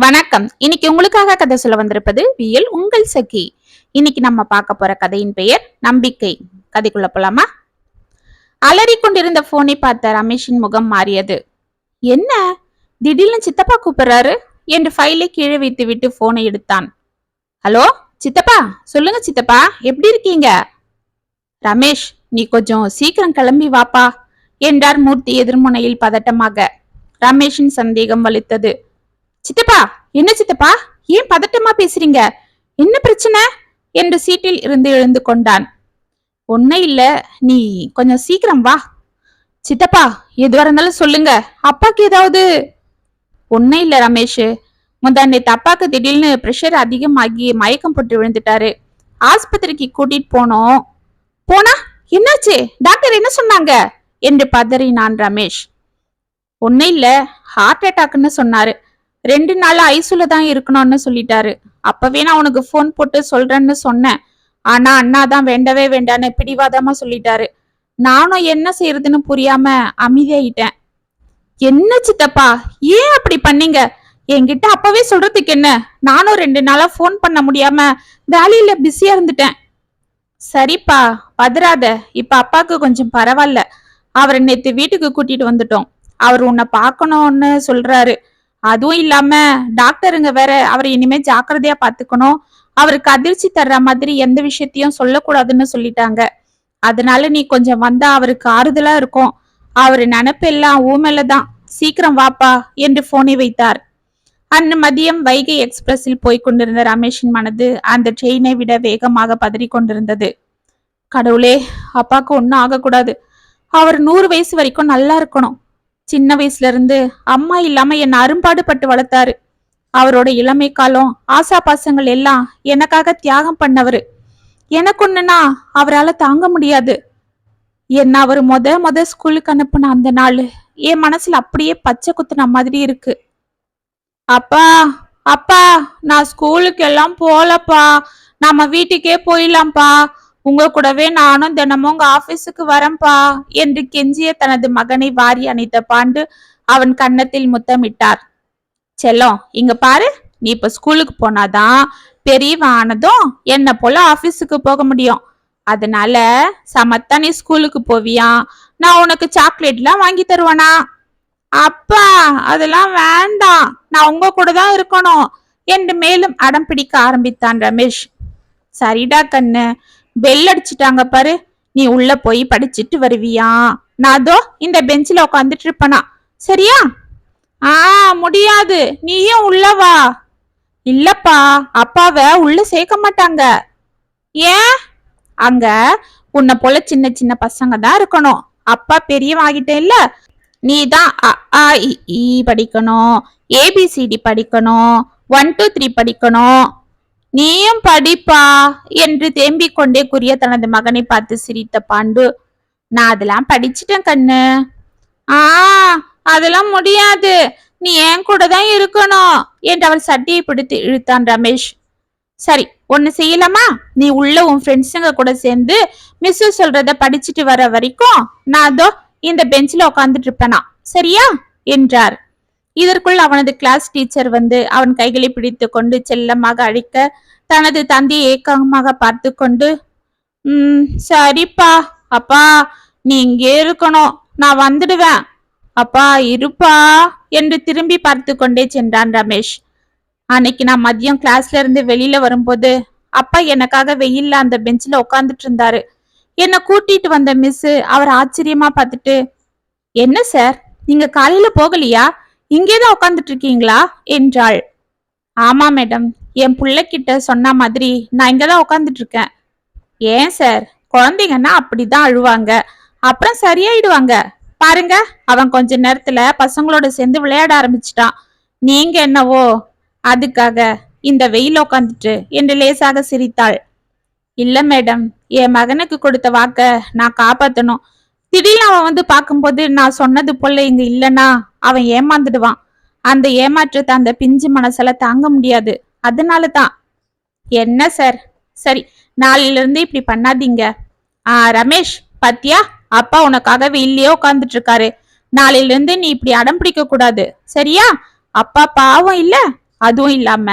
வணக்கம். இன்னைக்கு உங்களுக்காக கதை சொல்ல வந்திருப்பது வியல் உங்கள் சகி. இன்னைக்கு நம்ம பார்க்க போற கதையின் பெயர் நம்பிக்கை. கதைக்குள்ள போலாமா? அலறி கொண்டிருந்த போனை பார்த்த ரமேஷின் முகம் மாறியது. என்ன? திடீர்னு சித்தப்பா கூப்பிடுறாரு? என்று ஃபைலை கீழே வைத்து விட்டு போனை எடுத்தான். ஹலோ சித்தப்பா? சொல்லுங்க சித்தப்பா. எப்படி இருக்கீங்க? ரமேஷ் நீ கொஞ்சம் சீக்கிரம் கிளம்பி வாப்பா என்றார் மூர்த்தி எதிர்முனையில் பதட்டமாக. ரமேஷின் சந்தேகம் வலித்தது. சித்தப்பா என்ன சித்தப்பா? ஏன் பதட்டமா பேசுறீங்க? என்ன பிரச்சனை? என்று சீட்டில் இருந்து எழுந்து கொண்டான். ஒன்னும் இல்ல நீ கொஞ்சம் சீக்கிரம் வா. சித்தப்பா எதுவா இருந்தாலும் சொல்லுங்க. அப்பாக்கு ஏதாவது? ஒன்னும் இல்ல ரமேஷ். முந்தா நேத்து அப்பாக்கு திடீர்னு ப்ரெஷர் அதிகமாகி மயக்கம் போட்டு விழுந்துட்டாரு. ஆஸ்பத்திரிக்கு கூட்டிட்டு போனோம். போனா என்னாச்சு? டாக்டர் என்ன சொன்னாங்க? என்று பதறினான் ரமேஷ். ஒன்னும் இல்ல ஹார்ட் அட்டாக்னு சொன்னாரு. ரெண்டு நாள் ஐசுல தான் இருக்கணும்னு சொல்லிட்டாரு. அப்பவே நான் உனக்கு ஃபோன் போட்டு சொல்றேன்னு சொன்னேன். ஆனா அண்ணா தான் வேண்டவே வேண்டான்னு பிடிவாதமா சொல்லிட்டாரு. நானும் என்ன செய்யறதுன்னு புரியாம அமைதியாயிட்டேன். என்ன சித்தப்பா ஏன் அப்படி பண்ணீங்க? என்கிட்ட அப்பவே சொல்றதுக்கு என்ன? நானும் ரெண்டு நாளா ஃபோன் பண்ண முடியாம வேலையில பிஸியா இருந்துட்டேன். சரிப்பா பதறாத இப்ப அப்பாக்கு கொஞ்சம் பரவாயில்ல. அவரை நேத்து வீட்டுக்கு கூட்டிட்டு வந்துட்டோம். அவர் உன்னை பார்க்கணும்னு சொல்றாரு. அதுவும் இல்லாம டாக்டருங்க வேற அவரை இனிமே ஜாக்கிரதையா பாத்துக்கணும். அவருக்கு அதிர்ச்சி தர்ற மாதிரி எந்த விஷயத்தையும் சொல்லக்கூடாதுன்னு சொல்லிட்டாங்க. அதனால நீ கொஞ்சம் வந்தா அவருக்கு ஆறுதலா இருக்கும். அவரு நினப்பெல்லாம் ஊமேல தான் சீக்கிரம் வாப்பா என்று போனை வைத்தார். அன்று மதியம் வைகை எக்ஸ்பிரஸில் போய்க் கொண்டிருந்த ரமேஷின் மனது அந்த ட்ரெயினை விட வேகமாக பதறி கொண்டிருந்தது கடவுளே அப்பாவுக்கு ஒன்றும் ஆகக்கூடாது. அவர் நூறு வயசு வரைக்கும் நல்லா இருக்கணும். சின்ன வயசுல இருந்து அம்மா இல்லாம என்ன அரும்பாடுபட்டு வளர்த்தாரு. அவரோட இளமை காலம் ஆசா பாசங்கள் எல்லாம் எனக்காக தியாகம் பண்ணவரு. எனக்கு ஒண்ணுன்னா அவரால தாங்க முடியாது. என்ன அவர் முத முத ஸ்கூலுக்கு அனுப்புன அந்த நாள் என் மனசுல அப்படியே பச்சை குத்துன மாதிரி இருக்கு. அப்பா அப்பா நான் ஸ்கூலுக்கு எல்லாம் போலப்பா. நம்ம வீட்டுக்கே போயிடலாம்ப்பா. உங்க கூடவே நானும் தினமும் உங்க ஆபீஸுக்கு வரேன்பா என்று கெஞ்சிய தனது மகனை வாரி அணைத்த பாண்டு அவன் கன்னத்தில் முத்தமிட்டார். செல்லம் இங்க பாரு நீ இப்ப ஸ்கூலுக்கு போனாதான் பெரியவன் ஆனதும் என்ன போல ஆபீஸுக்கு போக முடியும். அதனால சமத்தா நீ ஸ்கூலுக்கு போவியா? நான் உனக்கு சாக்லேட்லாம் வாங்கி தருவானா? அப்பா அதெல்லாம் வேண்டாம். நான் உங்க கூட தான் இருக்கணும். என்று மேலும் அடம் பிடிக்க ஆரம்பித்தான் ரமேஷ். சரிடா கண்ணு பெல் அடிச்சிட்டாங்க பாரு நீ உள்ள போய் படிச்சிட்டு வருவியா நான் அதோ இந்த பெஞ்சில் உட்காந்துட்டு இருப்பனா சரியா ஆ முடியாது நீயும் உள்ள வா இல்லப்பா அப்பாவை உள்ள சேர்க்க மாட்டாங்க ஏன் அங்க உன்னை போல சின்ன சின்ன பசங்க தான் இருக்கணும் அப்பா பெரியவன் ஆகிட்டே இல்ல நீ தான் அ ஆ இ, படிக்கணும் ஏபிசிடி படிக்கணும் ஒன் டூ த்ரீ படிக்கணும் நீயும் படிப்பா என்று தேம்பிக் கொண்டே கூறிய தனது மகனை பார்த்து சிரித்த பாண்டு நான் அதெல்லாம் படிச்சிட்டேன் கண்ணு. ஆ அதெல்லாம் முடியாது. நீ என் கூட தான் இருக்கணும் என்று அவள் சட்டியை பிடித்து இழுத்தான் ரமேஷ். சரி ஒன்னு செய்யலாமா? நீ உள்ள உன் ஃப்ரெண்ட்ஸுங்க கூட சேர்ந்து மிஸ் சொல்றத படிச்சுட்டு வர வரைக்கும் நான் அதோ இந்த பெஞ்சில் உட்காந்துட்டு இருப்பேனா? சரியா? என்றார். இதற்குள் அவனது கிளாஸ் டீச்சர் வந்து அவன் கைகளை பிடித்து கொண்டு செல்லமாக அழைக்க தனது தந்தையை ஏக்கமாக பார்த்து கொண்டு ம் சரிப்பா அப்பா நீ இங்கே இருக்கணும் நான் வந்துடுவேன். அப்பா இருப்பா என்று திரும்பி பார்த்து கொண்டே சென்றான் ரமேஷ். அன்னைக்கு நான் மதியம் கிளாஸ்ல இருந்து வெளியில வரும்போது அப்பா எனக்காக வெயில்ல அந்த பெஞ்சில உட்காந்துட்டு இருந்தாரு. என்னை கூட்டிட்டு வந்த மிஸ் அவர் ஆச்சரியமா பார்த்துட்டு என்ன சார் நீங்க காலையில போகலையா? இங்கேதான் உட்காந்துட்டு இருக்கீங்களா என்றாள். ஆமா மேடம். என் பிள்ளைக்கிட்ட சொன்ன மாதிரி நான் இங்கதான் உட்காந்துட்டு இருக்கேன் ஏன் சார்? குழந்தைங்கன்னா அப்படிதான் அழுவாங்க. அப்புறம் சரியாயிடுவாங்க. பாருங்க அவன் கொஞ்ச நேரத்துல பசங்களோட சேர்ந்து விளையாட ஆரம்பிச்சிட்டான். நீங்க என்னவோ? அதுக்காக இந்த வெயில் உட்காந்துட்டு என்று லேசாக சிரித்தாள். இல்ல மேடம். என் மகனுக்கு கொடுத்த வாக்க நான் காப்பாத்தணும். திடீர்னு அவன் வந்து பார்க்கும்போது நான் சொன்னது போல இங்க இல்லனா அவன் ஏமாந்துடுவான். அந்த ஏமாற்றத்தை அந்த பிஞ்சு மனசால தாங்க முடியாது. அதனால தான் என்ன சார்? சரி நாளில இருந்து இப்படி பண்ணாதீங்க. ஆ ரமேஷ் பாத்தியா? அப்பா உனக்காக வெயில்லயே உட்காந்துட்டு இருக்காரு நாளில இருந்து நீ இப்படி அடம் பிடிக்க கூடாது. சரியா? அப்பா பாவம் இல்ல. அதுவும் இல்லாம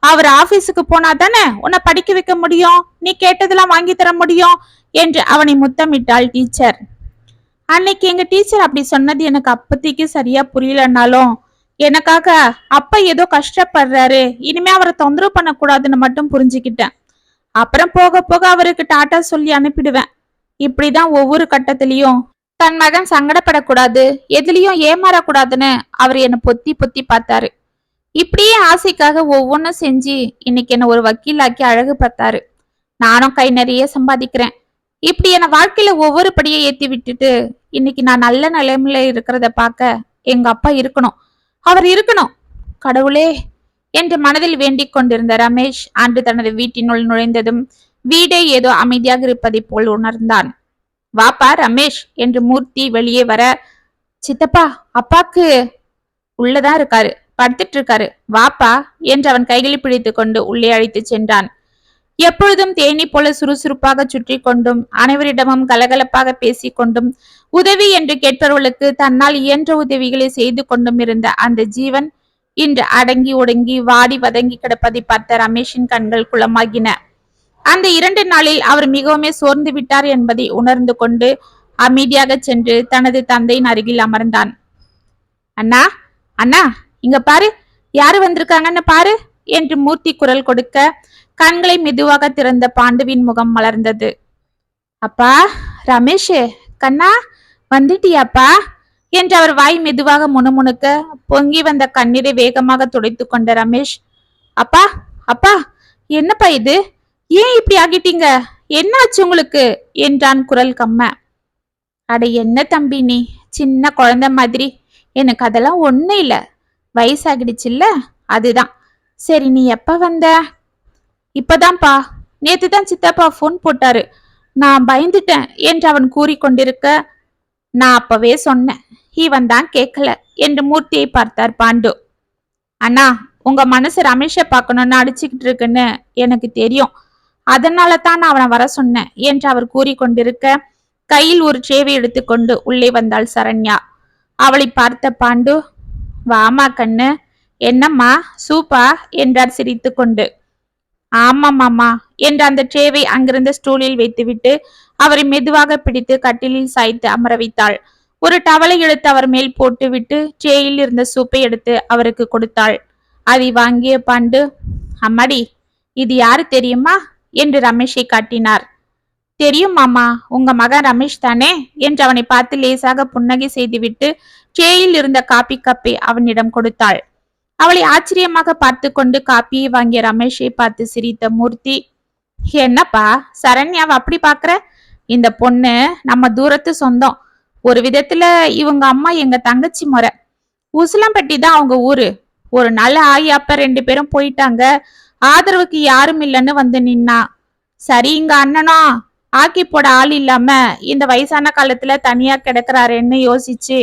அவர் ஆபீஸுக்கு போனா தானே உன்னை படிக்க வைக்க முடியும்? நீ கேட்டதெல்லாம் வாங்கி தர முடியும்? என்று அவனை முத்தமிட்டாள் டீச்சர். அன்னைக்கு எங்க டீச்சர் அப்படி சொன்னது எனக்கு அப்பத்திக்கு சரியா புரியலனாலும் எனக்காக அப்பா ஏதோ கஷ்டப்படுறாரு. இனிமே அவரை தொந்தரவு பண்ணக்கூடாதுன்னு மட்டும் புரிஞ்சுக்கிட்டேன். அப்புறம் போக போக அவருக்கு டாட்டா சொல்லி அனுப்பிடுவேன். இப்படிதான் ஒவ்வொரு கட்டத்திலையும் தன் மகன் சங்கடப்படக்கூடாது எதுலயும் ஏமாறக்கூடாதுன்னு அவர் என்னை பொத்தி பொத்தி பார்த்தாரு. இப்படியே ஆசைக்காக ஒவ்வொன்றும் செஞ்சு இன்னைக்கு என்ன ஒரு வக்கீலாக்கி அழகு பார்த்தாரு. நானும் கை நிறைய சம்பாதிக்கிறேன். இப்படி என்னை வாழ்க்கையில ஒவ்வொரு படியை ஏத்தி விட்டுட்டு இன்னைக்கு நான் நல்ல நிலைமையில இருக்கிறத பார்க்க எங்க அப்பா இருக்கணும். அவர் இருக்கணும். கடவுளே என்று மனதில் வேண்டிக் கொண்டிருந்த ரமேஷ் அன்று தனது வீட்டினுள் நுழைந்ததும் வீடே ஏதோ அமைதியாக இருப்பதை போல் உணர்ந்தான். வாப்பா ரமேஷ் என்று மூர்த்தி வெளியே வர சித்தப்பா அப்பாக்கு உள்ளதான் இருக்காரு படுத்துட்டு இருக்காரு. வாப்பா என்று அவன் கைகளை பிடித்து கொண்டு உள்ளே அழைத்து சென்றான். எப்பொழுதும் தேனி போல சுறுசுறுப்பாக சுற்றி கொண்டும் அனைவரிடமும் கலகலப்பாக பேசிக்கொண்டும் உதவி என்று கேட்பவர்களுக்கு தன்னால் இயன்ற உதவிகளை செய்து கொண்டும் இருந்த அந்த ஜீவன் இன்று அடங்கி ஒடுங்கி வாடி வதங்கி கிடப்பதை பார்த்த ரமேஷின் கண்கள் குளமாகின. அந்த இரண்டு நாளில் அவர் மிகவுமே சோர்ந்து விட்டார் என்பதை உணர்ந்து கொண்டு அமைதியாக சென்று தனது தந்தையின் அருகில் அமர்ந்தான். அண்ணா அண்ணா இங்க பாரு. யாரு வந்திருக்காங்கன்னு பாரு என்று மூர்த்தி குரல் கொடுக்க கண்களை மெதுவாக திறந்த பாண்டுவின் முகம் மலர்ந்தது. அப்பா ரமேஷ் கண்ணா வந்துட்டியாப்பா? என்று அவர் வாய் மெதுவாக முணுமுணுக்க பொங்கி வந்த கண்ணீரை வேகமாக துடைத்து கொண்ட ரமேஷ் அப்பா அப்பா என்னப்பா இது? ஏன் இப்படி ஆகிட்டீங்க? என்னாச்சு உங்களுக்கு? என்றான் குரல் கம்ம. அட என்ன தம்பி நீ? சின்ன குழந்தை மாதிரி. எனக்கு அதெல்லாம் ஒன்றும் இல்ல. வயசாகிடுச்சுல்ல? அதுதான். சரி நீ எப்ப வந்த? இப்பதான்ப்பா. நேத்து தான் சித்தப்பா ஃபோன் போட்டாரு. நான் பயந்துட்டேன் என்று அவன் கூறிக்கொண்டிருக்க நான் அப்பவே சொன்னேன். இவன் தான் கேட்கல என்று மூர்த்தியை பார்த்தார் பாண்டு. அண்ணா உங்க மனசு ரமேஷை பார்க்கணும்னு அடிச்சுக்கிட்டு இருக்குன்னு எனக்கு தெரியும். அதனால தான் நான் அவனை வர சொன்னேன் என்று அவர் கூறிக்கொண்டிருக்க கையில் ஒரு சேவை எடுத்துக்கொண்டு உள்ளே வந்தாள் சரண்யா. அவளை பார்த்த பாண்டு வாமா கண்ணு என்னம்மா சூப்பா? என்றார் சிரித்துக்கொண்டு. ஆமாம் மாமா என்று அந்த ட்ரேவை அங்கிருந்த ஸ்டூலில் வைத்துவிட்டு அவரை மெதுவாக பிடித்து கட்டிலில் சாய்த்து அமர வைத்தாள். ஒரு டவலை எடுத்து அவர் மேல் போட்டுவிட்டு ட்ரேயில் இருந்த சூப்பை எடுத்து அவருக்கு கொடுத்தாள். அதை வாங்கிய பாண்டு அம்மாடி இது யாரு தெரியுமா? என்று ரமேஷை காட்டினார். தெரியும் மாமா உங்க மகன் ரமேஷ் தானே? என்று அவனை பார்த்து லேசாக புன்னகை செய்துவிட்டு ட்ரேயில் இருந்த காப்பி கப்பை அவனிடம் கொடுத்தாள். அவளை ஆச்சரியமாக பார்த்து கொண்டு காப்பியை வாங்கிய ரமேஷை பார்த்து சிரித்த மூர்த்தி என்னப்பா சரண்யாவை அப்படி பாக்குற இந்த பொண்ணு நம்ம தூரத்து சொந்தம். ஒரு விதத்துல இவங்க அம்மா எங்க தங்கச்சி முறை. உசிலம்பட்டி தான் அவங்க ஊரு. ஒரு நாள் ஆயி அப்ப ரெண்டு பேரும் போயிட்டாங்க. ஆதரவுக்கு யாரும் இல்லைன்னு வந்து நின்னா. சரி இங்க அண்ணனும் ஆக்கி போட ஆள் இல்லாம இந்த வயசான காலத்துல தனியா கிடக்குறாருன்னு யோசிச்சு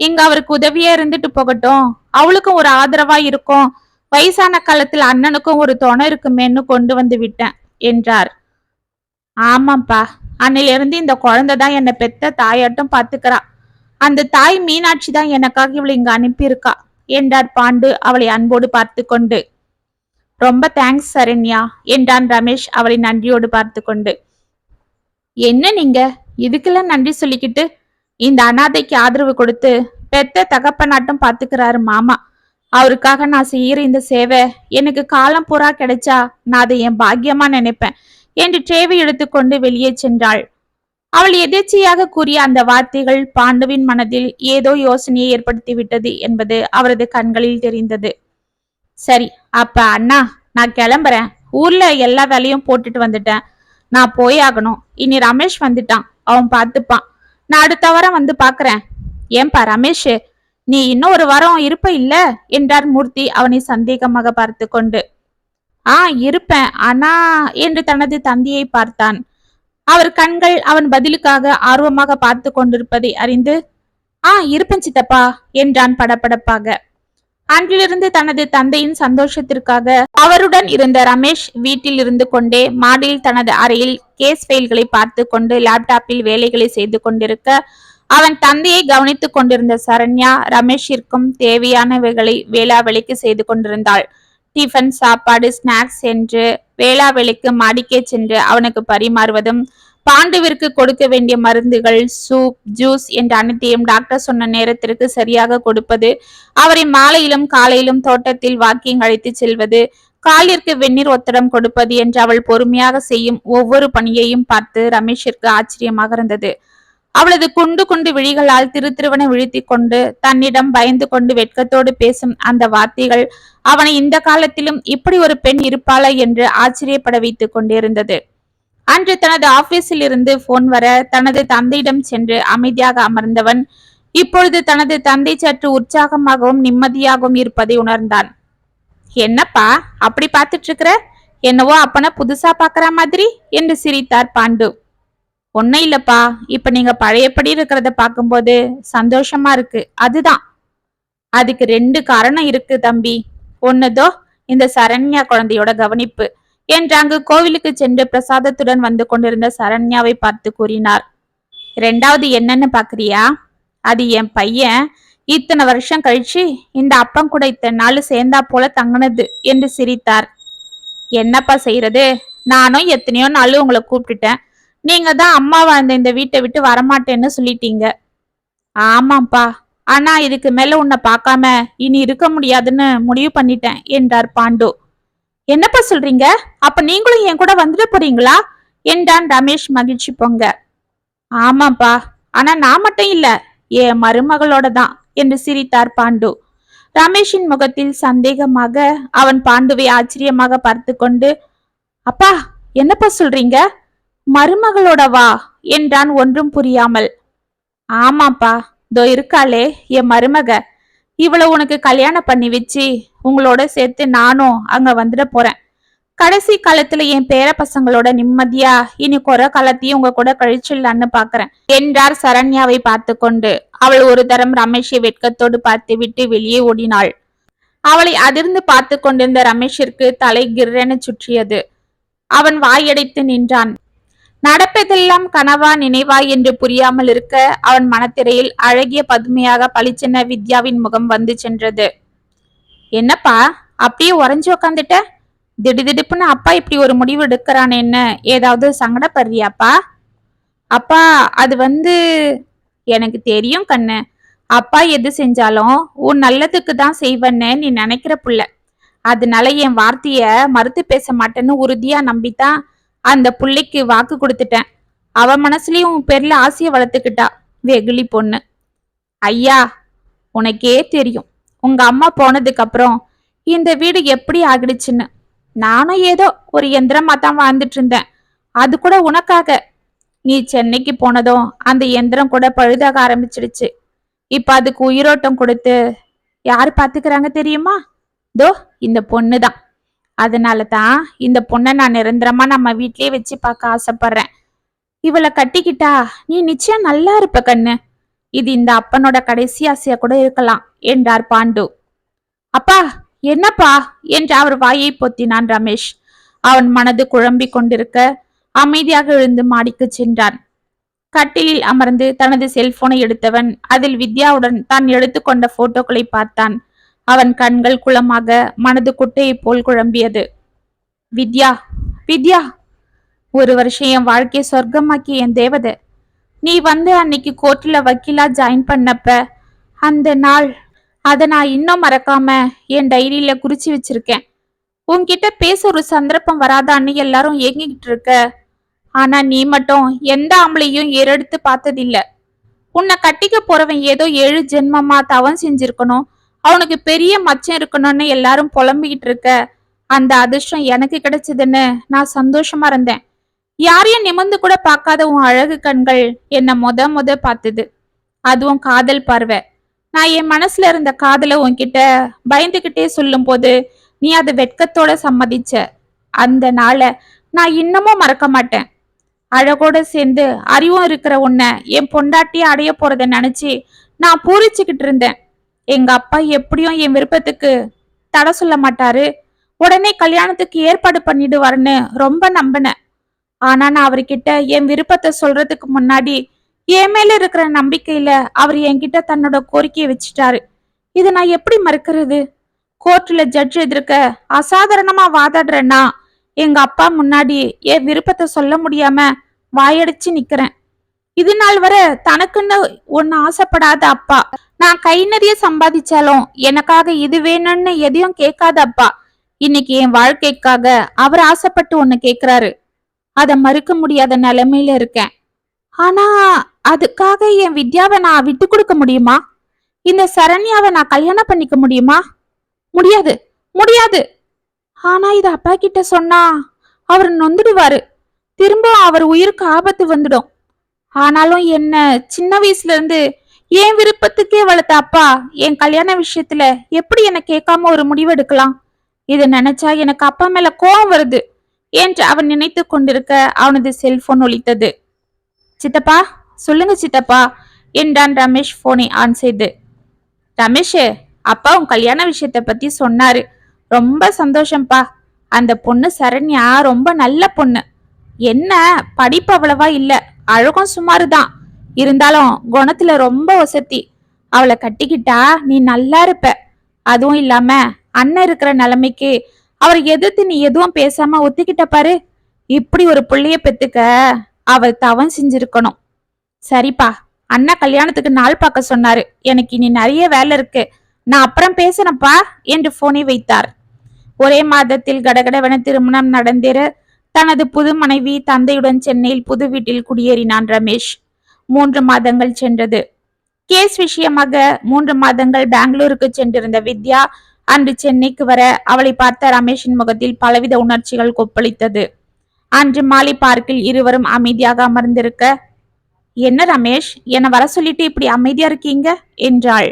இங்க அவருக்கு உதவியா இருந்துட்டு போகட்டும். அவளுக்கும் ஒரு ஆதரவா இருக்கும். வயசான காலத்தில் அண்ணனுக்கும் ஒரு துணை இருக்குமேன்னு கொண்டு வந்து விட்டேன் என்றார். ஆமாப்பா அன்னிலிருந்து இந்த குழந்தை தான் என்னை பெத்த தாயாட்டும் பாத்துக்கிறா. அந்த தாய் மீனாட்சி தான் எனக்காக இவளை இங்க அனுப்பியிருக்கா என்றார் பாண்டு அவளை அன்போடு பார்த்து கொண்டு ரொம்ப தேங்க்ஸ் சரண்யா என்றான் ரமேஷ் அவளை நன்றியோடு பார்த்து கொண்டு என்ன நீங்க? இதுக்கெல்லாம் நன்றி சொல்லிக்கிட்டு இந்த அனாதைக்கு ஆதரவு கொடுத்து பெத்த தகப்பனாட்டம் பாத்துக்கிறாரு மாமா. அவருக்காக நான் செய்யற இந்த சேவை எனக்கு காலம் பூரா கிடைச்சா நான் அதை என் பாக்கியமா நினைப்பேன் என்று சேவை எடுத்துக்கொண்டு வெளியே சென்றாள். அவள் எதேச்சையாக கூறிய அந்த வார்த்தைகள் பாண்டுவின் மனதில் ஏதோ யோசனையை ஏற்படுத்திவிட்டது என்பது அவரது கண்களில் தெரிந்தது. சரி அப்ப அண்ணா நான் கிளம்புறேன். ஊர்ல எல்லா வேலையும் போட்டுட்டு வந்துட்டேன். நான் போயாகணும். இனி ரமேஷ் வந்துட்டான். அவன் பார்த்துப்பான். நான் அடுத்த வாரம் வந்து பாக்குறேன். ஏன்பா ரமேஷ் நீ இன்னும் ஒரு வாரம் இருப்ப இல்ல? என்றார் மூர்த்தி அவனை சந்தேகமாக பார்த்து கொண்டு ஆ இருப்பேன். ஆனா என்று தனது தந்தையை பார்த்தான். அவர் கண்கள் அவன் பதிலுக்காக ஆர்வமாக பார்த்து கொண்டிருப்பதை அறிந்து ஆ இருப்பேன் சித்தப்பா என்றான் படபடப்பாக. அன்றிலிருந்து தனது தந்தையின் சந்தோஷத்திற்காக அவருடன் இருந்த ரமேஷ் வீட்டில் இருந்து கொண்டே மாடியில் தனது அறையில் கேஸ் ஃபைல்களை பார்த்து கொண்டு லேப்டாப்பில் வேலைகளை செய்து கொண்டிருக்க அவன் தந்தையை கவனித்துக் கொண்டிருந்த சரண்யா ரமேஷிற்கும் தேவையானவைகளை வேளாவெளிக்கு செய்து கொண்டிருந்தாள். டிஃபன் சாப்பாடு ஸ்நாக்ஸ் என்று வேளாவேளைக்கு மாடிக்கே சென்று அவனுக்கு பரிமாறுவதும் பாண்டுவிற்கு கொடுக்க வேண்டிய மருந்துகள் சூப் ஜூஸ் என்ற அனைத்தையும் டாக்டர் சொன்ன நேரத்திற்கு சரியாக கொடுப்பது அவரை மாலையிலும் காலையிலும் தோட்டத்தில் வாக்கிங் அழைத்து செல்வது காலிற்கு வெந்நீர் ஒத்தடம் கொடுப்பது என்று அவள் பொறுமையாக செய்யும் ஒவ்வொரு பணியையும் பார்த்து ரமேஷிற்கு ஆச்சரியமாக இருந்தது. அவளது குண்டு குண்டு விழிகளால் திரு திருவனை விழித்தி கொண்டு தன்னிடம் பயந்து கொண்டு வெட்கத்தோடு பேசும் அந்த வார்த்தைகள் அவனை இந்த காலத்திலும் இப்படி ஒரு பெண் இருப்பாளா என்று ஆச்சரியப்பட வைத்துக் கொண்டிருந்தது. அன்று தனது ஆபீஸில் இருந்து போன் வர தனது தந்தையிடம் சென்று அமைதியாக அமர்ந்தவன் இப்பொழுது தனது தந்தை சற்று உற்சாகமாகவும் நிம்மதியாகவும் இருப்பதை உணர்ந்தான். என்னப்பா அப்படி பார்த்துட்டு இருக்கிற? என்னவோ அப்பன புதுசா பாக்குற மாதிரி? என்று சிரித்தார் பாண்டு. ஒன்னும் இல்லப்பா. இப்ப நீங்க பழையபடி இருக்கிறத பார்க்கும்போது சந்தோஷமா இருக்கு. அதுதான். அதுக்கு ரெண்டு காரணம் இருக்கு தம்பி. ஒண்ணுதோ இந்த சரண்யா குழந்தையோட கவனிப்பு. என்றாங்கு கோவிலுக்கு சென்று பிரசாதத்துடன் வந்து கொண்டிருந்த சரண்யாவை பார்த்து கூறினார். ரெண்டாவது என்னன்னு பாக்குறியா அது என் பையன். இத்தனை வருஷம் கழிச்சு இந்த அப்பன் கூட இத்தனை நாள் சேர்ந்தா போல தங்கினது என்று சிரித்தார். என்னப்பா செய்யறது? நானும் எத்தனையோ நாள் உங்களை கூப்பிட்டுட்டேன். நீங்க தான் அம்மாவை அந்த இந்த வீட்டை விட்டு வரமாட்டேன்னு சொல்லிட்டீங்க. ஆமாப்பா ஆனா இதுக்கு மேல உன்னை பார்க்காம இனி இருக்க முடியாதுன்னு முடிவு பண்ணிட்டேன் என்றார் பாண்டு. என்னப்பா சொல்றீங்க? அப்ப நீங்களும் என் கூட வந்துட்டு போறீங்களா? என்றான் ரமேஷ் மகிழ்ச்சி பொங்க. ஆமாப்பா ஆனா நான் மட்டும் இல்ல என் மருமகளோட தான் என்று சிரித்தார் பாண்டு. ரமேஷின் முகத்தில் சந்தேகமாக அவன் பாண்டுவை ஆச்சரியமாக பார்த்து கொண்டு அப்பா என்னப்பா சொல்றீங்க? மருமகளோட வா என்றான் ஒன்றும் புரியாமல். ஆமாப்பா தோ இருக்காளே என் மருமக. இவளை உனக்கு கல்யாணம் பண்ணி வச்சு உங்களோட சேர்த்து நானும் அங்க வந்துட போறேன். கடைசி காலத்துல என் பேர பசங்களோட நிம்மதியா இனி குறை காலத்தையும் உங்க கூட கழிச்சிடலான்னு பாக்குறேன் என்றார் சரண்யாவை பார்த்து கொண்டு அவள் ஒரு தரம் ரமேஷை வெட்கத்தோடு பார்த்து விட்டு வெளியே ஓடினாள். அவளை அதிர்ந்து பார்த்து கொண்டிருந்த ரமேஷிற்கு தலை கிர்ரென சுற்றியது. அவன் வாயடைத்து நின்றான். நடப்பதெல்லாம் கனவா நினைவா என்று புரியாமல் இருக்க அவன் மனத்திரையில் அழகிய பதுமையாக பளிச்சென்ன வித்யாவின் முகம் வந்து சென்றது. என்னப்பா அப்படியே உறைஞ்சு உக்காந்துட்ட? திடுதிடுப்புன்னு அப்பா இப்படி ஒரு முடிவு எடுக்கிறானேன்னு ஏதாவது சங்கடப்படுறியாப்பா? அப்பா அது வந்து எனக்கு தெரியும் கண்ணு. அப்பா எது செஞ்சாலும் உன் நல்லதுக்கு தான் செய்வன்னு நீ நினைக்கிற புள்ள. அதனால என் வார்த்தைய மறுத்து பேச மாட்டேன்னு உறுதியா நம்பித்தான் அந்த புள்ளைக்கு வாக்கு கொடுத்துட்டேன். அவ மனசுலயும் உன் பேர்ல ஆசைய வளர்த்துக்கிட்டா வெகுளி பொண்ணு. ஐயா உனக்கே தெரியும். உங்க அம்மா போனதுக்கு அப்புறம் இந்த வீடு எப்படி ஆகிடுச்சுன்னு. நானும் ஏதோ ஒரு எந்திரமா தான் வாழ்ந்துட்டு இருந்தேன். அது கூட உனக்காக. நீ சென்னைக்கு போனதும் அந்த எந்திரம் கூட பழுதாக ஆரம்பிச்சிடுச்சு. இப்ப அதுக்கு உயிரோட்டம் கொடுத்து யாரு பாத்துக்கிறாங்க தெரியுமா? தோ இந்த பொண்ணு தான் அதனால தான் இந்த பொண்ணை நான் நிரந்தரமா நம்ம வீட்லயே வச்சு பார்க்க ஆசைப்படுறேன். இவளை கட்டிக்கிட்டா நீ நிச்சயம் நல்லா இருப்ப கண்ணு. இது இந்த அப்பனோட கடைசி ஆசையா கூட இருக்கலாம் என்றார் பாண்டு. அப்பா என்னப்பா? என்று அவர் வாயை பொத்தினான் ரமேஷ். அவன் மனது குழம்பிக் கொண்டிருக்க அமைதியாக எழுந்து மாடிக்கு சென்றான். கட்டிலில் அமர்ந்து தனது செல்போனை எடுத்தவன் அதில் வித்யாவுடன் தான் எடுத்துக்கொண்ட போட்டோக்களை பார்த்தான். அவன் கண்கள் குளமாக மனது குட்டையை போல் குழம்பியது. வித்யா வித்யா ஒரு வருஷம் என் வாழ்க்கையை சொர்க்கமாக்கிய என் தேவதை. நீ வந்து அன்னைக்கு கோர்ட்டில் வக்கீலா ஜாயின் பண்ணப்ப அந்த நாள் அதை நான் இன்னும் மறக்காம என் டைரியில குறிச்சு வச்சிருக்கேன். உன்கிட்ட பேச ஒரு சந்தர்ப்பம் வராதான்னு எல்லாரும் ஏங்கிக்கிட்டு இருக்க. ஆனா நீ மட்டும் எந்த ஆம்பளையும் ஏறெடுத்து பார்த்ததில்ல. உன்னை கட்டிக்க போறவன் ஏதோ ஏழு ஜென்மமா தவம் செஞ்சிருக்கணும். அவனுக்கு பெரிய மச்சம் இருக்கணும்னு எல்லாரும் புலம்பிக்கிட்டு இருக்க அந்த அதிர்ஷ்டம் எனக்கு கிடைச்சதுன்னு நான் சந்தோஷமா இருந்தேன். யாரையும் நிமிர்ந்து கூட பார்க்காத உன் அழகு கண்கள் என்ன மொத மொத பார்த்தது. அதுவும் காதல் பார்வை. நான் என் மனசுல இருந்த காதலை உன்கிட்ட பயந்துகிட்டே சொல்லும் போது நீ அதை வெட்கத்தோட சம்மதிச்ச. அந்த நாளை நான் இன்னமும் மறக்க மாட்டேன். அழகோட சேர்ந்து அறிவும் இருக்கிற உன்னை என் பொண்டாட்டிய அடைய போறதை நினைச்சு நான் பூரிச்சுக்கிட்டு இருந்தேன். எங்க அப்பா எப்படியும் என் விருப்பத்துக்கு தடை சொல்ல மாட்டாரு. உடனே கல்யாணத்துக்கு ஏற்பாடு பண்ணிடுவாருன்னு ரொம்ப நம்பினேன் ஆனா நான் அவர்கிட்ட என் விருப்பத்தை சொல்றதுக்கு முன்னாடி என் மேல இருக்கிற நம்பிக்கையில அவர் என்கிட்ட தன்னோட கோரிக்கையை வச்சுட்டாரு. இதை நான் எப்படி மறுக்கிறது? கோர்ட்ல ஜட்ஜ் எதிர்க்க அசாதாரணமா வாதாடுறேன்னா எங்க அப்பா முன்னாடி என் விருப்பத்தை சொல்ல முடியாம வாயடிச்சு நிக்கிறேன். இது நாள் வரை தனக்குன்னு ஒன்னு ஆசைப்படாத அப்பா. நான் கை நிறைய சம்பாதிச்சாலும் எனக்காக இது வேணும்னு எதையும் கேட்காத அப்பா. இன்னைக்கு என் வாழ்க்கைக்காக அவர் ஆசைப்பட்டு ஒன்னு கேக்குறாரு. அத மறுக்க முடியாத நிலைமையில இருக்கேன். ஆனா அதுக்காக என் வித்யாவை நான் விட்டு கொடுக்க முடியுமா? இந்த சரண்யாவை நான் கல்யாணம் பண்ணிக்க முடியுமா? முடியாது முடியாது. ஆனா இது அப்பா கிட்ட சொன்னா அவர் நொந்துடுவாரு. திரும்ப அவர் உயிருக்கு ஆபத்து வந்துடும். ஆனாலும் என்ன சின்ன வயசுல இருந்து என் விருப்பத்துக்கே வளர்த்த அப்பா என் கல்யாண விஷயத்துல எப்படி என்ன கேட்காம ஒரு முடிவு எடுக்கலாம் இதை நினைச்சா எனக்கு அப்பா மேல கோபம் வருது என்று அவன் நினைத்து கொண்டிருக்க அவனது செல்போன் ஒலித்தது. சித்தப்பா சொல்லுங்க சித்தப்பா என்றான் ரமேஷ் போனை ஆன் செய்து. ரமேஷ் அப்பா உன் கல்யாண விஷயத்த பத்தி சொன்னாரு. ரொம்ப சந்தோஷம்ப்பா அந்த பொண்ணு சரண்யா ரொம்ப நல்ல பொண்ணு. என்ன படிப்பு அவ்வளவா இல்ல. அழகும் சுமாரு தான் இருந்தாலும் குணத்துல ரொம்ப வசதி அவளை கட்டிக்கிட்டா நீ நல்லா இருப்ப. அதுவும் இல்லாம அண்ணன் இருக்கிற நிலைமைக்கு அவர் எதிர்த்து நீ எதுவும் பேசாம ஒத்திக்கிட்ட பாரு. இப்படி ஒரு புள்ளைய பெத்துக்க அவர் தவம் செஞ்சிருக்கணும். சரிப்பா அண்ணா கல்யாணத்துக்கு நாள் பார்க்க சொன்னாரு. எனக்கு இனி நிறைய வேலை இருக்கு. நான் அப்புறம் பேசுறேன்ப்பா என்று போனை வைத்தார். ஒரே மாதத்தில் கடகடவென திருமணம் நடந்திரு தனது புது மனைவி தந்தையுடன் சென்னையில் புது வீட்டில் குடியேறினான் ரமேஷ். மூன்று மாதங்கள் சென்றது. கேஸ் விஷயமாக மூன்று மாதங்கள் பெங்களூருக்கு சென்றிருந்த வித்யா அன்று சென்னைக்கு வர அவளை பார்த்த ரமேஷின் முகத்தில் பலவித உணர்ச்சிகள் கொப்பளித்தது. அன்று மாலை பார்க்கில் இருவரும் அமைதியாக அமர்ந்திருக்க என்ன ரமேஷ் என்ன வர சொல்லிட்டு இப்படி அமைதியா இருக்கீங்க? என்றாள்.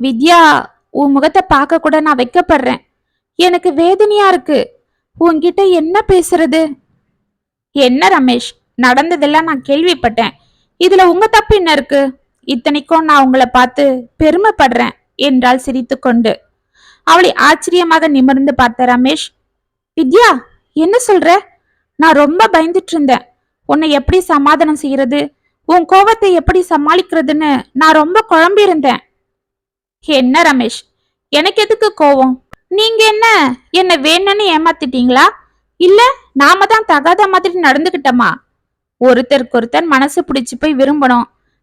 வித்யா உன் முகத்தை பார்க்க கூட நான் வைக்கப்படுறேன். எனக்கு வேதனையா இருக்கு. உன்கிட்ட என்ன பேசுறது? என்ன ரமேஷ் நடந்ததெல்லாம் நான் கேள்விப்பட்டேன். இதுல உங்க தப்பு என்ன இருக்கு? இத்தனைக்கும் நான் உங்களை பார்த்து பெருமைப்படுறேன் என்றாள் சிரித்துக்கொண்டு. அவளை ஆச்சரியமாக நிமிர்ந்து பார்த்த ரமேஷ் வித்யா என்ன சொல்ற? நான் ரொம்ப பயந்துட்டு இருந்தேன். உன்னை எப்படி சமாதானம் செய்யறது? உன் கோவத்தை எப்படி சமாளிக்கிறதுன்னு நான் ரொம்ப குழம்பி இருந்தேன். என்ன ரமேஷ்? எனக்கு எதுக்கு கோவம்? நீங்க என்ன என்ன வேணும்னு ஏமாத்திட்டீங்களா? இல்ல நாம தான் தகாத மாதிரி நடந்துகிட்டோமா? ஒருத்தருக்கொருத்தர் மனசு பிடிச்சு போய் விரும்பணும்.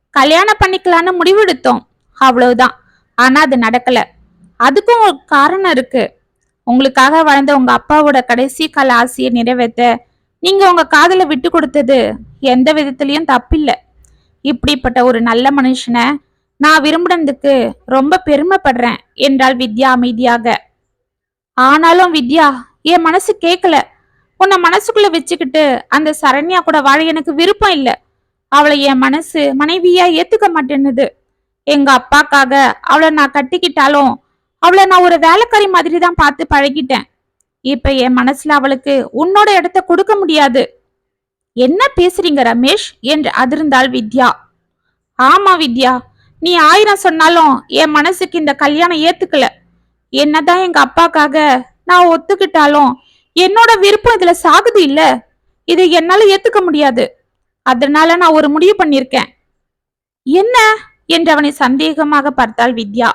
கல்யாணம் பண்ணிக்கலான்னு முடிவெடுத்தோம். அவ்வளவுதான். ஆனா அது நடக்கல. அதுக்கும் ஒரு காரணம் இருக்கு. உங்களுக்காக வளர்ந்த உங்க அப்பாவோட கடைசி கால ஆசையை நிறைவேற்ற நீங்க உங்க காதல விட்டு கொடுத்தது எந்த விதத்திலயும் தப்பில்லை. இப்படிப்பட்ட ஒரு நல்ல மனுஷனை நான் விரும்பினதுக்கு ரொம்ப பெருமைப்படுறேன் என்றாள் வித்யா அமைதியாக. ஆனாலும் வித்யா என் மனசு கேட்கல உன்னை மனசுக்குள்ள வச்சுக்கிட்டு அந்த சரண்யா கூட வாழ எனக்கு விருப்பம் இல்லை. அவளை என் மனசு மனைவியா ஏத்துக்க மாட்டேன்னுது. எங்க அப்பாக்காக அவளை நான் கட்டிக்கிட்டாலும் அவளை நான் ஒரு வேலைக்காரி மாதிரி தான் பார்த்து பழகிட்டேன். இப்ப என் மனசுல அவளுக்கு உன்னோட இடத்த கொடுக்க முடியாது. என்ன பேசுறீங்க ரமேஷ்? என்று அதிர்ந்தாள் வித்யா. ஆமா வித்யா நீ ஆயிரம் சொன்னாலும் என் மனசுக்கு இந்த கல்யாணம் ஏத்துக்கல. என்னதான் எங்க அப்பாக்காக நான் ஒத்துக்கிட்டாலும் என்னோட விருப்பம் இதுல சாகுது இல்ல. இதை என்னால ஏத்துக்க முடியாது. அதனால நான் ஒரு முடிவு பண்ணிருக்கேன் என்ன? என்று அவனை சந்தேகமாக பார்த்தாள் வித்யா.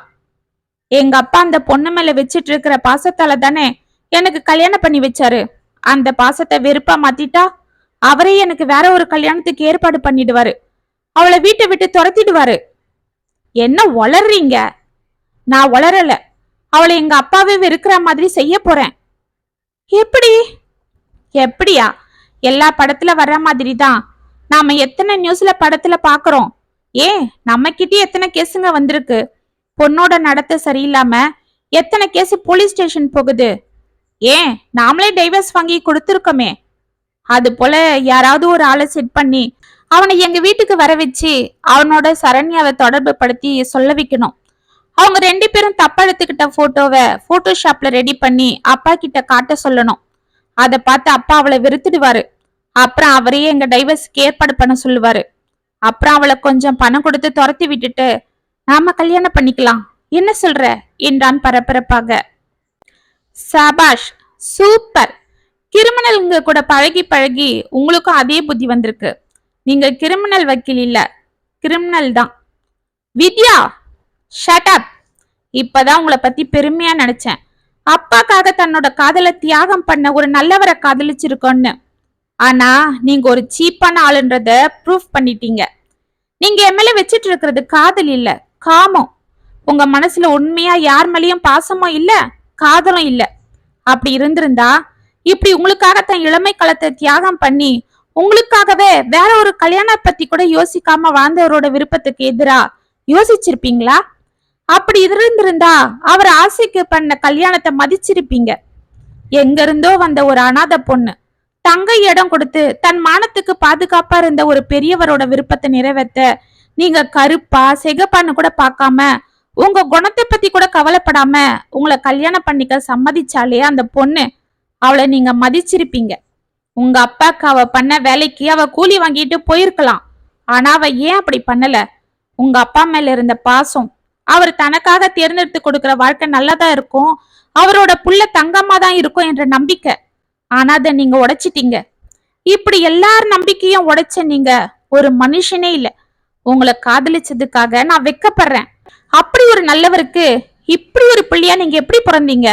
எங்க அப்பா அந்த பொண்ணு மேல வச்சிட்டு இருக்கிற பாசத்தால தானே எனக்கு கல்யாணம் பண்ணி வச்சாரு. அந்த பாசத்தை வெறுப்பா மாத்திட்டா அவரே எனக்கு வேற ஒரு கல்யாணத்துக்கு ஏற்பாடு பண்ணிடுவாரு. அவளை வீட்டை விட்டு துரத்திடுவாரு. என்ன வளர்றீங்க நான் வளரல அவளை எங்க அப்பாவே வெறுக்கிற மாதிரி செய்ய போறேன். எப்படி? எப்படியா? எல்லா படத்துல வர்ற மாதிரி தான் நாம எத்தனை நியூஸ்ல படத்துல பாக்குறோம்? ஏன் நம்ம கிட்டே எத்தனை கேஸுங்க வந்திருக்கு? பொண்ணோட நடத்த சரியில்லாம எத்தனை கேஸ் போலீஸ் ஸ்டேஷன் போகுது? ஏன் நாமளே டைவர்ஸ் வாங்கி கொடுத்துருக்கோமே. அது போல யாராவது ஒரு ஆளை செட் பண்ணி அவனை எங்க வீட்டுக்கு வர வச்சு அவனோட சரண்யாவை தொடர்பு படுத்தி சொல்ல வைக்கணும். அவங்க ரெண்டு பேரும் தப்பா எடுத்துக்கிட்ட போட்டோவை போட்டோஷாப்ல ரெடி பண்ணி அப்பா கிட்ட காட்ட சொல்லணும். அதை பார்த்து அப்பா அவளை வெறுத்துடுவாரு. அப்புறம் அவரையே எங்க டைவர்ஸ்க்கு ஏற்பாடு பண்ண சொல்லுவாரு. அப்புறம் அவளை கொஞ்சம் பணம் கொடுத்து துரத்தி விட்டுட்டு நாம கல்யாணம் பண்ணிக்கலாம். என்ன சொல்ற? என்றான் பரபரப்பாக. சபாஷ் சூப்பர் கிரிமினலுங்க கூட பழகி பழகி உங்களுக்கும் அதே புத்தி வந்திருக்கு. நீங்க கிரிமினல் வக்கீல் இல்ல. கிரிமினல் தான். வித்யா ஷட் அப் இப்பதான் உங்களை பத்தி பெருமையா நினைச்சேன். அப்பாக்காக தன்னோட காதலை தியாகம் பண்ண ஒரு நல்லவரை காதலிச்சிருக்கோன்னு. ஆனா நீங்க ஒரு சீப்பான ஆளுன்றத ப்ரூஃப் பண்ணிட்டீங்க. நீங்க என் மேல வச்சிட்டு இருக்கிறது காதல் இல்ல காமம். உங்க மனசுல உண்மையா யார் மேலயும் பாசமும் இல்ல காதலும் இல்ல. அப்படி இருந்திருந்தா இப்படி உங்களுக்காக தன் இளமை காலத்தை தியாகம் பண்ணி உங்களுக்காகவே வேற ஒரு கல்யாணம் பத்தி கூட யோசிக்காம வாழ்ந்தவரோட விருப்பத்துக்கு எதிரா யோசிச்சிருப்பீங்களா? அப்படி இருந்திருந்தா அவர் ஆசைக்கு பண்ண கல்யாணத்தை மதிச்சிருப்பீங்க. எங்க இருந்தோ வந்த ஒரு அனாதை பொண்ணு தங்க இடம் கொடுத்து தன் மானத்துக்கு பாதுகாப்பா இருந்த ஒரு பெரியவரோட விருப்பத்தை நிறைவேத்த நீங்க கருப்பா சிகப்பான்னு கூட பார்க்காம உங்க குணத்தை பத்தி கூட கவலைப்படாம உங்களை கல்யாணம் பண்ணிக்க சம்மதிச்சாலே அந்த பொண்ணு அவளை நீங்க மதிச்சிருப்பீங்க. உங்க அப்பாக்கு அவ பண்ண வேலைக்கு அவ கூலி வாங்கிட்டு போயிருக்கலாம். ஆனா அவ ஏன் அப்படி பண்ணல? உங்க அப்பா மேல இருந்த பாசம் அவர் தனக்காக தேர்ந்தெடுத்து கொடுக்கிற வாழ்க்கை நல்லதா இருக்கும். அவரோட புள்ள தங்கம்மா தான் இருக்கும் என்ற நம்பிக்கை. ஆனா அதை நீங்க உடைச்சிட்டீங்க. இப்படி எல்லார் நம்பிக்கையும் உடைச்ச நீங்க ஒரு மனுஷனே இல்ல. உங்களை காதலிச்சதுக்காக நான் வெக்கப்படுறேன். அப்படி ஒரு நல்லவருக்கு இப்படி ஒரு பிள்ளையா நீங்க எப்படி பிறந்தீங்க?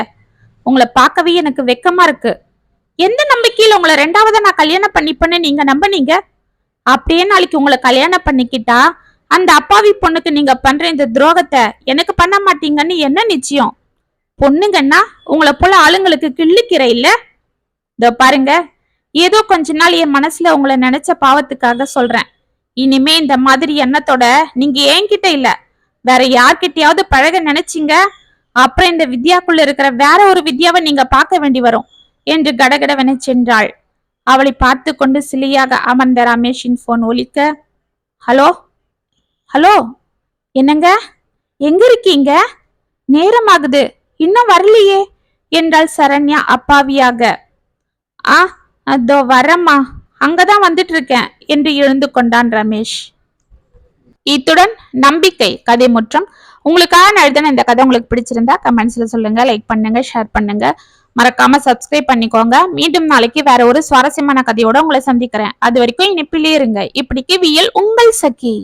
உங்களை பார்க்கவே எனக்கு வெக்கமா இருக்கு. எந்த நம்பிக்கையில உங்களை ரெண்டாவதா நான் கல்யாணம் பண்ணிப்பேன்னு நீங்க நம்பினீங்க? அப்படியே நாளைக்கு உங்களை கல்யாணம் பண்ணிக்கிட்டா அந்த அப்பாவி பொண்ணுக்கு நீங்க பண்ற இந்த துரோகத்தை எனக்கு பண்ண மாட்டீங்கன்னு என்ன நிச்சயம்? பொண்ணுங்கன்னா உங்களை போல ஆளுங்களுக்கு கிள்ளுக்கிற இல்ல? இதோ பாருங்க ஏதோ கொஞ்ச நாள் என் மனசுல உங்களை நினைச்ச பாவத்துக்காக சொல்றேன். இனிமே இந்த மாதிரி எண்ணத்தோட நீங்க என்கிட்ட இல்ல. வேற யார்கிட்டயாவது பழக நினைச்சீங்க? அப்புறம் இந்த வித்யாக்குள்ள இருக்கிற வேற ஒரு வித்யாவை நீங்க பார்க்க வேண்டி வரும். என்று கடகடவென சென்றாள். அவளை பார்த்து கொண்டு சிலியாக அமர்ந்த ரமேஷின் போன் ஒலிக்க ஹலோ ஹலோ என்னங்க? எங்க இருக்கீங்க? நேரமாகுது இன்னும் வரலையே என்றாள் சரண்யா அப்பாவியாக. ஆ அதோ வரம்மா அங்கதான் வந்துட்டு இருக்கேன் என்று எழுந்து கொண்டான் ரமேஷ். இத்துடன் நம்பிக்கை கதை முற்றம். உங்களுக்காக எழுதின இந்த கதை உங்களுக்கு பிடிச்சிருந்தா கமெண்ட்ஸில் சொல்லுங்க லைக் பண்ணுங்க ஷேர் பண்ணுங்க. மறக்காம சப்ஸ்கிரைப் பண்ணிக்கோங்க. மீண்டும் நாளைக்கு வேற ஒரு சுவாரஸ்யமான கதையோட உங்களை சந்திக்கிறேன். அது வரைக்கும் இனிப்பிலே இருங்க. இப்படிக்கு வியல் உங்கள் சகி.